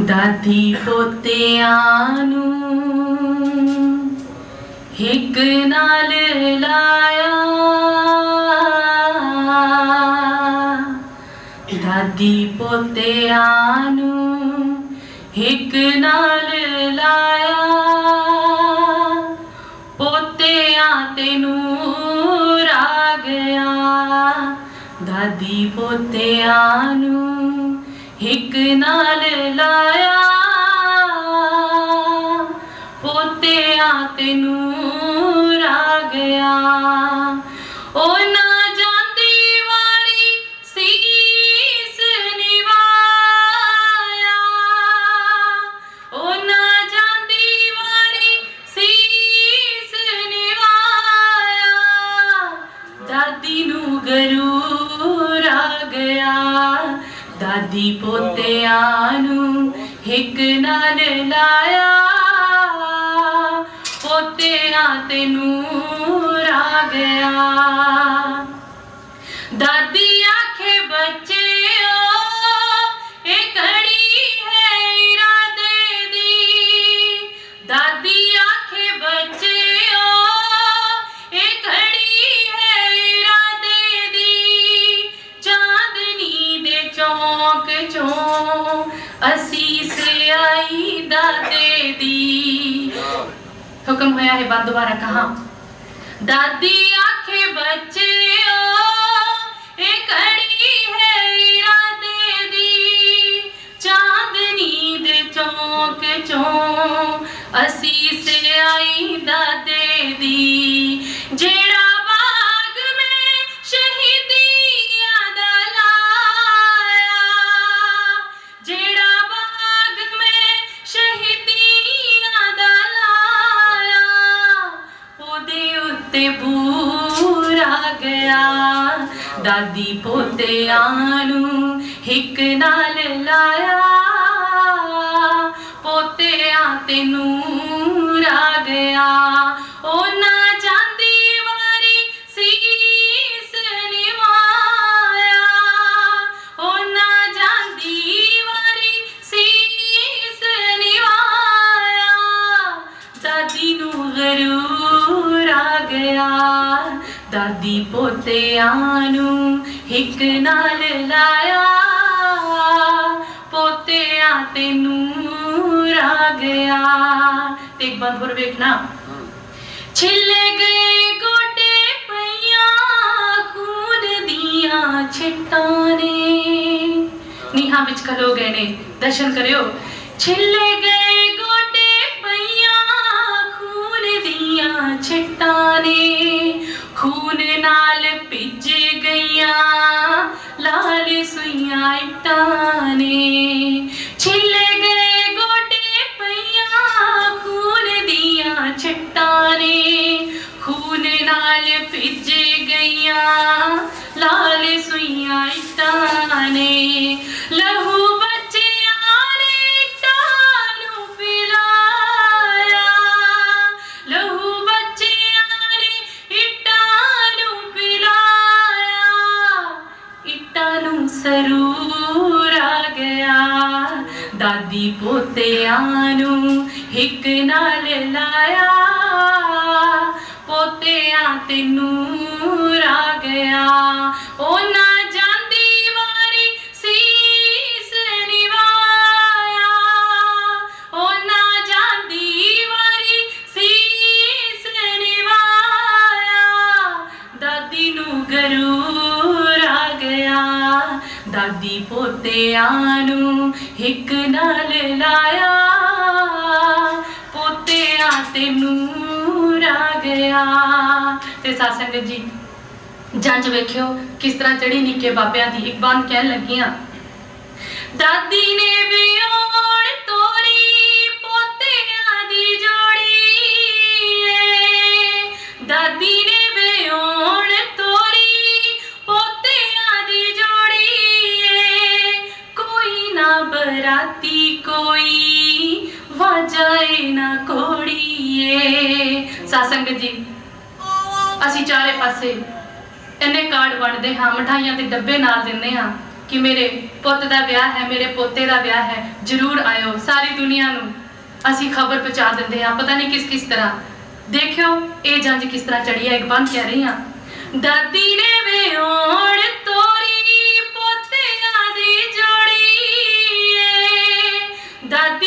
ਦਾਦੀ ਪੋਤਿਆਂ ਨੂੰ ਹਿੱਕ ਨਾਲ ਲਾਇਆ। ਦਾਦੀ ਪੋਤਿਆਂ ਨੂੰ ਹਿੱਕ ਨਾਲ ਲਾਇਆ। ਪੋਤਿਆਂ ਤੇ ਨੂਰ ਆ ਗਿਆ। ਦਾਦੀ ਪੋਤਿਆਂ ਨੂੰ ਹਿੱਕ ਨਾਲ ਲਾਇਆ। ਪੋਤਿਆਂ ਤੇ ਨੂਰ ਆ ਗਿਆ। ਦਾਦੀ ਪੋਤਿਆਂ ਨੂੰ ਹਿੱਕ ਨਾਲ ਲਾਇਆ। ਪੋਤਿਆਂ ਤੇ ਨੂਰ ਆ ਗਿਆ। ਦਾਦੀ ਆਈ ਦਾਦੇ ਦੀ ਹੁਕਮ ਹੋਇਆ ਹੈ ਬੰਦ ਦੁਬਾਰਾ ਕਹਾ। ਦਾਦੀ ਆਖੇ, ਬੱਚਿਓ, ਇਹ ਕੜੀ ਹੈ ਇਰਾਦੇ ਦੀ। ਚਾਂਦਨੀ ਦੇ ਚੌਂਕ ਚੋਂ ਅਸੀਂ ਅਸੀਸ ਆਈ ਦਾਦੇ ਦੀ ਜਿਹੜਾ ਦਾਦੀ ਪੋਤਿਆਂ ਨੂੰ ਹਿੱਕ ਨਾਲ ਲਾਇਆ। ਪੋਤਿਆਂ ਤੇ ਨੂਰ ਆ ਦਾਦੀ ਪੋਤਿਆਂ ਨੂੰ ਇੱਕ ਨਾਲ ਲਾਇਆ। ਪੋਤਿਆਂ ਤੇ ਨੂਰ ਆ ਗਿਆ। ਤੇ ਇੱਕ ਬੰਦ ਹੋਰ ਵੇਖਣਾ। ਛਿੱਲੇ ਗਏ ਗੋਡੇ ਪਈਆਂ, ਖੂਨ ਦੀਆਂ ਛਿੱਟਾਂ ਨੇ। ਨੀਹਾਂ ਵਿੱਚ ਖਲੋ ਗਏ ਨੇ। ਦਰਸ਼ਨ ਕਰਿਓ। ਛਿੱਲੇ ਗਏ ਗੋਡੇ ਪਈਆਂ, ਖੂਨ ਦੀਆਂ ਛਿੱਟਾਂ ਨੇ। ਨਾਲ ਭਿੱਜ ਗਈਆਂ, ਲਾਲ ਸੂਈਆਂ ਇੱਟਾਂ ਨੇ। ਛਿੱਲੇ ਗਏ ਗੋਡੇ ਪਈਆਂ, ਖੂਨ ਦੀਆਂ ਛਿੱਟਾਂ ਨੇ। ਖੂਨ ਨਾਲ ਭਿੱਜ ਗਈਆਂ, ਲਾਲ ਸੂਈਆਂ ਇੱਟਾਂ ਨੇ। ਲਹੂ ਲਾਇਆ, ਪੋਤਿਆਂ ਤੈਨੂੰ ਨੂਰ ਆ ਗਿਆ। ਉਹ ਨਾ ਜਾਂਦੀ ਵਾਰੀ ਸੀਸ ਨਿਵਾਇਆ। ਉਹ ਨਾ ਜਾਂਦੀ ਵਾਰੀ ਸੀਸ ਨਿਵਾਇਆ। ਦਾਦੀ ਨੂੰ ਗਰੂਰ ਆ ਗਿਆ। ਦਾਦੀ ਪੋਤਿਆਂ ਨੂੰ ਇੱਕ ਨਾਲ ਲਾਇਆ। ਪੋਤਿਆਂ ਤੇ ਗਿਆ। ਤੇ ਸਾਧ ਜੀ ਜੰਜ ਵੇਖਿਓ ਕਿਸ ਤਰ੍ਹਾਂ ਚੜੀ ਨਿੱਕੇ ਬਾਬਿਆਂ ਦੀ ਇੱਕ ਬੰਦ ਕਹਿਣ ਲੱਗੀਆਂ। ਦਾਦੀ ਨੇ ਵਿਆਹਣ ਤੋਰੀ, ਪੋਤਿਆਂ ਦੀ ਜੋੜੀ ਏ। ਦਾਦੀ ਨੇ ਵਿਆਹਣ ਤੋਰੀ, ਪੋਤਿਆਂ ਦੀ ਜੋੜੀ ਏ। ਕੋਈ ਨਾ ਬਰਾਤੀ ਕੋਈ ਸਾਸੰਗ ਜੀ, ਅਸੀਂ ਚਾਰੇ ਪਾਸੇ ਇੰਨੇ ਕਾਰਡ ਵੰਡਦੇ ਹਾਂ, ਮਠਾਈਆਂ ਦੇ ਡੱਬੇ ਨਾਲ ਦਿੰਦੇ ਹਾਂ ਕਿ ਮੇਰੇ ਪੁੱਤ ਦਾ ਵਿਆਹ ਹੈ, ਮੇਰੇ ਪੋਤੇ ਦਾ ਵਿਆਹ ਹੈ, ਜਰੂਰ ਆਇਓ ਸਾਰੀ ਦੁਨੀਆ ਨੂੰ ਅਸੀਂ ਖਬਰ ਪਹੁੰਚਾ ਦਿੰਦੇ ਹਾਂ, ਪਤਾ ਨਹੀਂ ਕਿਸ ਕਿਸ ਤਰ੍ਹਾਂ। ਦੇਖਿਓ ਇਹ ਜੰਜ ਕਿਸ ਤਰ੍ਹਾਂ ਚੜੀ ਹੈ ਇੱਕ ਬੰਦ ਕਹਿ ਰਹੀ ਹਾਂ। ਦਾਦੀ ਨੇ ਵਿਆਹਣ ਤੋਰੀ, ਪੋਤਿਆਂ ਦੀ ਜੋੜੀ ਏ। ਦਾਦੀ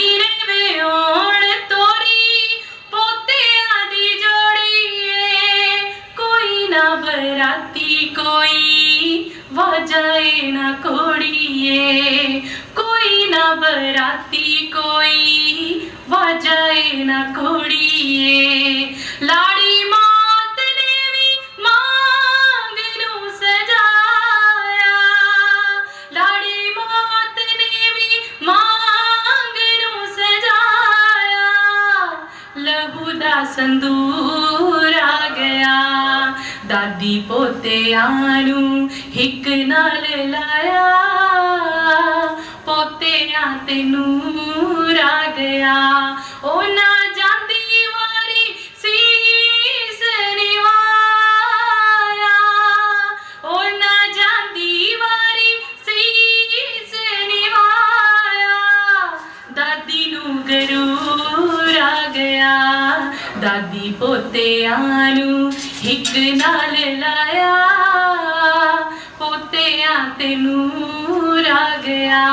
ਕੋਈ ਵਜਾਏ ਨਾ ਕੋੜੀਏ ਕੋਈ ਨਾ ਬਰਾਤੀ, ਕੋਈ ਵਜਾਏ ਨਾ ਕੋੜੀਏ ਲਾੜੀ ਮਾਤ ਨੇ ਵੀ ਮਾਂਗ ਨੂੰ ਸਜਾਇਆ। ਲਾੜੀ ਮਾਤ ਨੇ ਵੀ ਮਾਂਗ ਨੂੰ ਸਜਾਇਆ। ਲਹੂ ਦਾ ਸੰਦੂਰ ਪੋਤਿਆਂ ਨੂੰ ਹਿੱਕ ਨਾਲ ਲਾਇਆ ਪੋਤਿਆਂ ਤੇ ਨੂਰ ਆ ਗਿਆ ਉਹ ਨਾ ਜਾਂਦੀ ਵਾਰੀ ਸੀਸ ਨਿਵਾਇਆ ਉਹ ਨਾ ਜਾਂਦੀ ਵਾਰੀ ਸੀਸ ਨਿਵਾਇਆ ਦਾਦੀ ਨੂੰ ਗਰੂਰ ਆ ਗਿਆ ਦਾਦੀ ਪੋਤਿਆਂ ਨੂੰ ਹਿੱਕ ਨਾਲ ਲਾਇਆ, ਪੋਤਿਆਂ ਤੇ ਨੂਰ ਗਿਆ।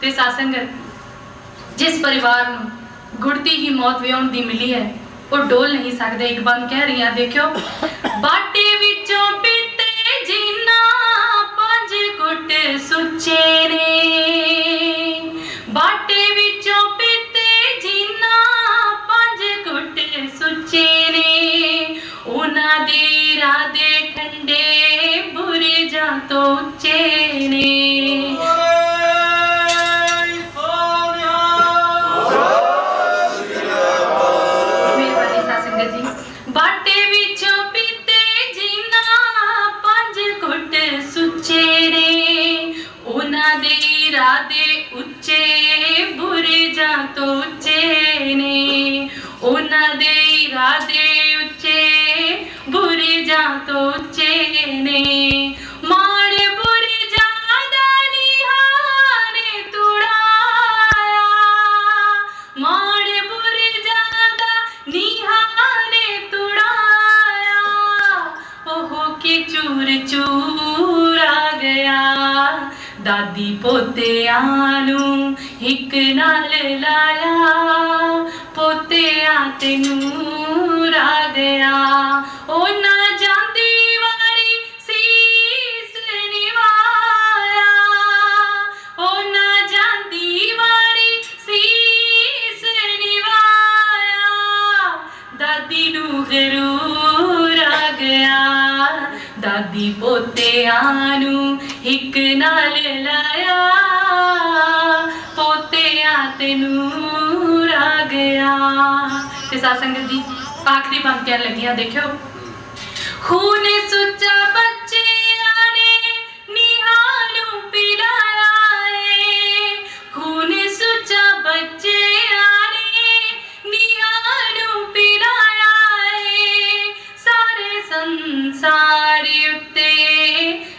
ਤੇ ਸਾਸੰਗਤ ਜਿਸ ਪਰਿਵਾਰ ਨੂੰ ਗੁੜਤੀ ਹੀ ਮੌਤ ਵਿਆਉਣ ਦੀ ਮਿਲੀ ਹੈ, ਉਹ ਡੋਲ ਨਹੀਂ ਸਕਦੇ। ਇੱਕ ਬੰਦ ਕਹਿ ਰਹੀ ਹਾਂ ਦੇਖਿਓ, ਬਾਟੇ ਵਿੱਚੋਂ ਉਹਨਾਂ ਦੇ ਇਰਾਦੇ ਉੱਚੇ ਬੁਰੇ ਜਾਂ ਤੋਂ ਉੱਚੇ ਨੇ ਮਾੜੇ ਬੁਰੇ ਜ਼ਿਆਦਾ ਨਿਹਾਰੇ ਤੁੜਾਇਆ ਮਾੜੇ ਬੁਰੇ ਜ਼ਿਆਦਾ ਨਿਹਾਰੇ ਤੁੜਾਇਆ ਉਹ ਕਿ ਚੂਰ ਚੂਰ ਆ ਗਿਆ ਦਾਦੀ ਪੋਤਿਆਂ ਨੂੰ ਹਿੱਕ ਨਾਲ ਲਾਇਆ ਪੋਤਿਆਂ ਤੇ ਨੂਰ ਆ ਗਿਆ ਉਹ ਨਾ ਜਾਂਦੀ ਵਾਰੀ ਸੀਸ ਨਿਵਾਇਆ ਉਹ ਨਾ ਜਾਂਦੀ ਵਾਰੀ ਸੀਸ ਨਿਵਾਇਆ ਦਾਦੀ ਨੂੰ ਗਰੂ ਆ ਗਿਆ ਦਾਦੀ ਪੋਤਿਆਂ ਨੂੰ ਇੱਕ ਨਾਲ ਲਾਇਆ। ਪੋਤਿਆਂ ਤੇ ਨੂਰ ਤੇ ਸਾਧ ਸੰਗਤ ਜੀ ਆਖਰੀ ਬੰਦ ਕਹਿਣ ਲੱਗੀਆਂ, ਦੇਖਿਓ। ਖੂਨ ਸੁੱਚਾ ਬੱਚਿਆਂ ਨੇ ਨਿਹਾਲ ਪਿਲਾਇਆ ਏ। ਖੂਨ ਸੁੱਚਾ ਬੱਚਿਆਂ ਨੇ ਨਿਹਾਲ ਨੂੰ ਪਿਲਾਇਆ ਏ। ਸਾਰੇ ਸੰਸਾਰ ਉੱਤੇ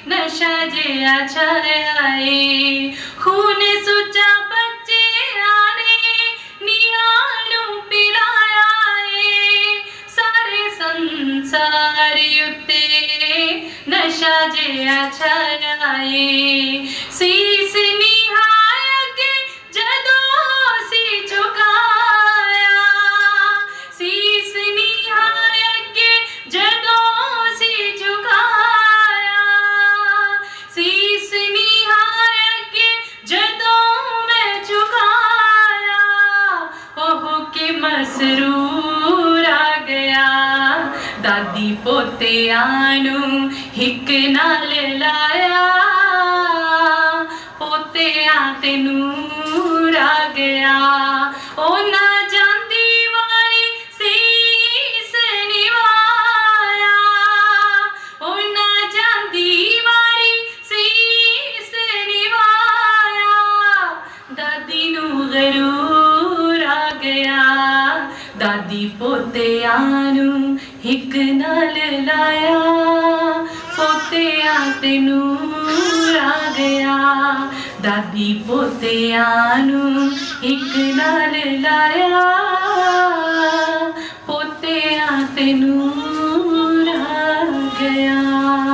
ਨਸ਼ਾ ਜਿਹਾ ਛਾਇਆ ਏ। ਖੂਨ ਸੁੱਚਾ ਨਸ਼ਾ ਜਿਹਾ ਛਾਇਆ ਏ ਸੀਸ ਨਿਹਾਲ ਕੇ ਜਦੋਂ ਸੀ ਝੁਕਾਇਆ ਸੀਸ ਨਿਹਾਲ ਕੇ ਜਦੋਂ ਸੀ ਝੁਕਾਇਆ ਸੀਸ ਨਿਹਾਲ ਕੇ ਜਦੋਂ ਮੈਂ ਝੁਕਾਇਆ ਉਹ ਕਿ ਮਸਰੂਰ ਆ ਗਿਆ ਦਾਦੀ ਪੋਤਿਆਂ ਨੂੰ ਹਿੱਕ ਨਾਲ ਲਾਇਆ, ਪੋਤਿਆਂ ਤੇ ਨੂਰ ਆ ਗਿਆ। ਉਹ ਨਾ ਜਾਂਦੀ ਵਾਰੀ ਸੀਸ ਨਿਵਾਇਆ ਉਹ ਨਾ ਜਾਂਦੀ ਵਾਰੀ ਸੀਸ ਨਿਵਾਇਆ ਦਾਦੀ ਨੂੰ ਗਰੂਰ ਆ ਗਿਆ। ਦਾਦੀ ਪੋਤਿਆਂ ਨੂੰ ਹਿੱਕ ਨਾਲ ਲਾਇਆ। ਪੋਤਿਆਂ ਤੇ ਆ ਗਿਆ। ਦਾਦੀ ਪੋਤਿਆਂ ਨੂੰ ਇੱਕ ਨਾਲ ਲਾਇਆ। ਪੋਤਿਆਂ ਤੇ ਨੂਰ ਆ ਗਿਆ।